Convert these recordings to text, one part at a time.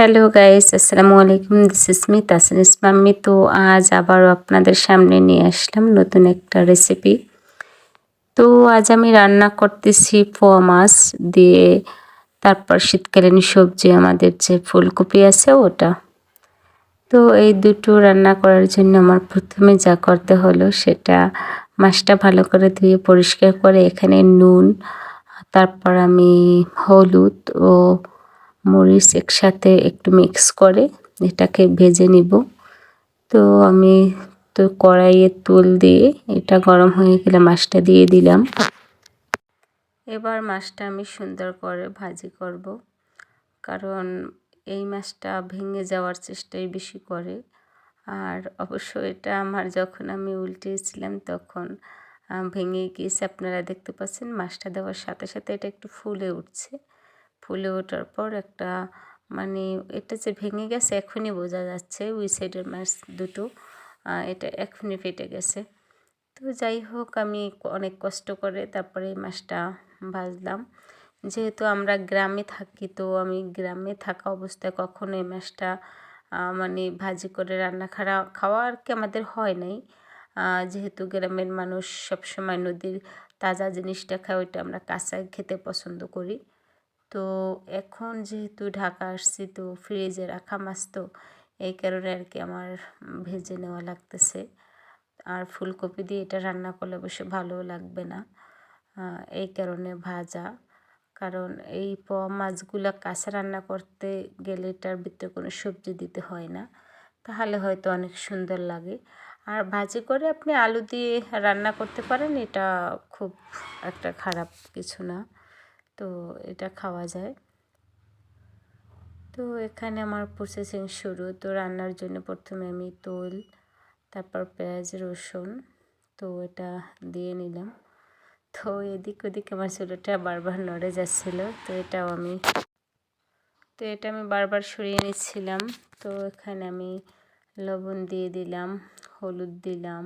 Hello guys, আসসালামু আলাইকুম। This is me Tasnis mummy তো আজ আবারও আপনাদের সামনে নিয়ে আসলাম নতুন একটা রেসিপি তো আজ আমি রান্না করতেছি পোয়া মাছ দিয়ে, তারপর শীতকালীন সবজি আমাদের যে ফুলকপি আছে ওটা। তো এই দুটো রান্না করার জন্য আমার প্রথমে যা করতে হলো সেটা মাছটা ভালো করে ধুয়ে পরিষ্কার করে এখানে নুন, তারপর আমি হলুদ ও মরিচ একসাথে একটু মিক্স করে এটাকে ভেজে নিব। তো আমি তো কড়াইয়ে তুল দিয়ে এটা গরম হয়ে গেলে মাছটা দিয়ে দিলাম। এবার মাছটা আমি সুন্দর করে ভাজি করব। কারণ এই মাছটা ভেঙে যাওয়ার চেষ্টাই বেশি করে। আর অবশ্য এটা আমার যখন আমি উল্টেছিলাম তখন ভেঙে গিয়েছে, আপনারা দেখতে পাচ্ছেন মাছটা দেওয়ার সাথে সাথে এটা একটু ফুলে উঠছে। ফুলে ওঠার পর একটা মানে এটা যে ভেঙে গেছে এখনই বোঝা যাচ্ছে ওই সাইডের মাছ দুটো। এটা এখনই ফেটে গেছে। তো যাই হোক, আমি অনেক কষ্ট করে তারপরে এই মাছটা ভাজলাম। যেহেতু আমরা গ্রামে থাকি, তো আমি গ্রামে থাকা অবস্থায় কখনো এই মাছটা মানে ভাজি করে রান্না খাওয়া খাওয়া আর কি আমাদের হয় নাই। যেহেতু গ্রামের মানুষ সবসময় নদীর তাজা জিনিসটা খায়, ওইটা আমরা কাঁচাই খেতে পছন্দ করি। তো এখন যেহেতু ঢাকা আসছি, তো ফ্রিজে রাখা মাছ তো এই কারণে আর কি আমার ভেজে নেওয়া লাগতেছে। আর ফুলকপি দিয়ে এটা রান্না করলে অবশ্য ভালোও লাগবে না এই কারণে ভাজা। কারণ এই পোয়া মাছগুলো কাঁচা রান্না করতে গেলে এটার ভিতরে কোনো সবজি দিতে হয় না, তাহলে হয়তো অনেক সুন্দর লাগে। আর ভাজি করে আপনি আলু দিয়ে রান্না করতে পারেন, এটা খুব একটা খারাপ কিছু না। তো এটা খাওয়া যায়। তো এখানে আমার প্রসেসিং শুরু। তো রান্নার জন্য প্রথমে আমি তোল তারপর পেঁয়াজ, রসুন, তো এটা দিয়ে নিলাম। তো এদিক ওদিক আমার চুলোটা বারবার নড়ে যাচ্ছিল, তো এটাও আমি, তো এটা আমি বারবার সরিয়ে নিচ্ছিলাম। তো এখানে আমি লবণ দিয়ে দিলাম, হলুদ দিলাম।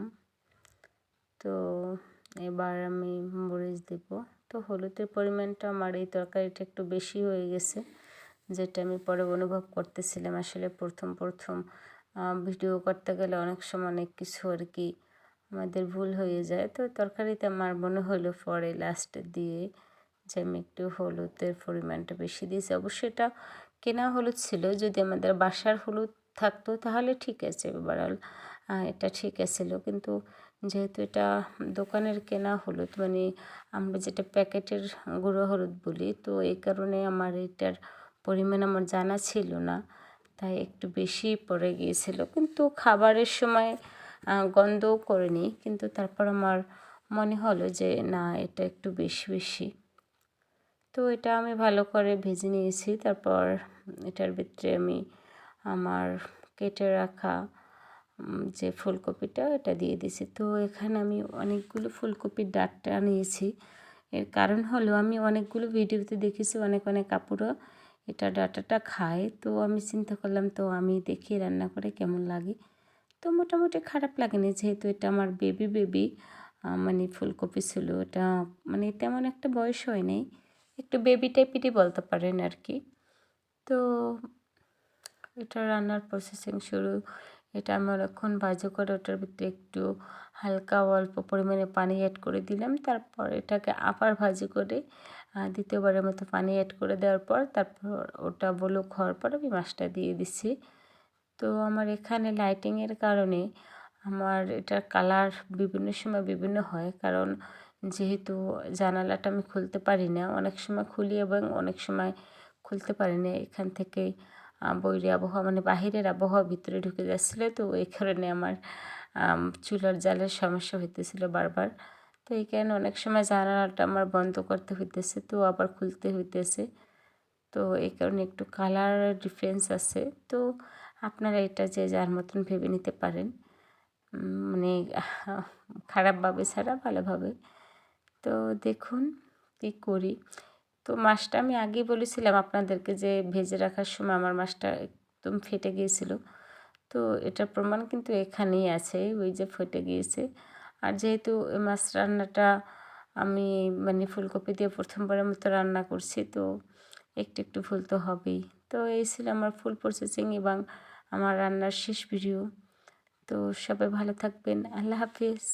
তো এবার আমি মরিচ দেবো। তো হলুদের পরিমাণটা আমার এই তরকারিটা একটু বেশি হয়ে গেছে, যেটা আমি পরে অনুভব করতেছিলাম। আসলে প্রথম প্রথম ভিডিও করতে গেলে অনেক সময় অনেক কিছু আর কি আমাদের ভুল হয়ে যায়। তো তরকারিতে আমার মনে হলো পরে লাস্ট দিয়ে যে আমি একটু হলুদের পরিমাণটা বেশি দিয়েছি। অবশ্যই এটা কেনা হলুদ ছিল, যদি আমাদের বাসার হলুদ থাকতো তাহলে ঠিক আছে ওভারঅল এটা ঠিক আছিল। কিন্তু যেহেতু এটা দোকানের কেনা হলুদ মানে আমরা যেটা প্যাকেটের গুঁড়ো হলুদ বলি, তো এই কারণে আমার এটার পরিমাণ আমার জানা ছিল না, তাই একটু বেশি পড়ে গিয়েছিল। কিন্তু খাবারের সময় গন্ধও করেনি, কিন্তু তারপর আমার মনে হলো যে না, এটা একটু বেশি বেশি। তো এটা আমি ভালো করে ভেজে নিয়েছি, তারপর এটার ভিতরে আমি আমার কেটে রাখা যে ফুলকপিটা এটা দিয়ে দিছি। তো এখানে আমি অনেকগুলো ফুলকপির ডাঁটটা নিয়েছি। এর কারণ হলো আমি অনেকগুলো ভিডিওতে দেখেছি অনেক অনেক কাপড়ও এটা ডাটাটা খায়। তো আমি চিন্তা করলাম, তো আমি দেখি রান্না করে কেমন লাগে। তো মোটামুটি খারাপ লাগেনি, যেহেতু এটা আমার বেবি বেবি মানে ফুলকপি ছিল। এটা মানে তেমন একটা বয়স হয় নাই। একটু বেবি টাইপেরই বলতে পারেন আর কি। তো এটা রান্নার প্রসেসিং শুরু এটা আমি অনেকক্ষণ ভাজা করে ওটার ভিতরে একটু হালকা অল্প পরিমাণে পানি অ্যাড করে দিলাম। তারপর এটাকে আবার ভাজি করে দ্বিতীয়বারের মতো পানি অ্যাড করে দেওয়ার পর তারপর ওটা বলুক হওয়ার পর আমি মাছটা দিয়ে দিচ্ছি। তো আমার এখানে লাইটিংয়ের কারণে আমার এটার কালার বিভিন্ন সময় বিভিন্ন হয়, কারণ যেহেতু জানালাটা আমি খুলতে পারি না, অনেক সময় খুলি এবং অনেক সময় খুলতে পারি না। এখান থেকে বৈরী আবহাওয়া মানে বাহিরের আবহাওয়া ভিতরে ঢুকে যাচ্ছিল। তো এই কারণে আমার চুলার জালের সমস্যা হইতেছিল বারবার। তো এই কারণে অনেক সময় জানালাটা আমার বন্ধ করতে হইতেছে, তো আবার খুলতে হইতেছে। তো এই কারণে একটু কালার ডিফারেন্স আছে। তো আপনারা এটা যে যার মতন ভেবে নিতে পারেন। মানে খারাপভাবে ছাড়া ভালোভাবে। তো দেখুন কী করি। তো মাছটা আমি আগেই বলেছিলাম আপনাদেরকে যে ভেজে রাখার সময় আমার মাছটা একদম ফেটে গিয়েছিল। তো এটার প্রমাণ কিন্তু এখানেই আছে, ওই যে ফেটে গিয়েছে। আর যেহেতু মাছ রান্নাটা আমি মানে ফুলকপি দিয়ে প্রথমবারের মতো রান্না করছি, তো একটু একটু ভুল তো হবেই। তো এই ছিল আমার ফুল প্রসেসিং এবং আমার রান্নার শেষ ভিডিও তো সবাই ভালো থাকবেন, আল্লাহ হাফিজ।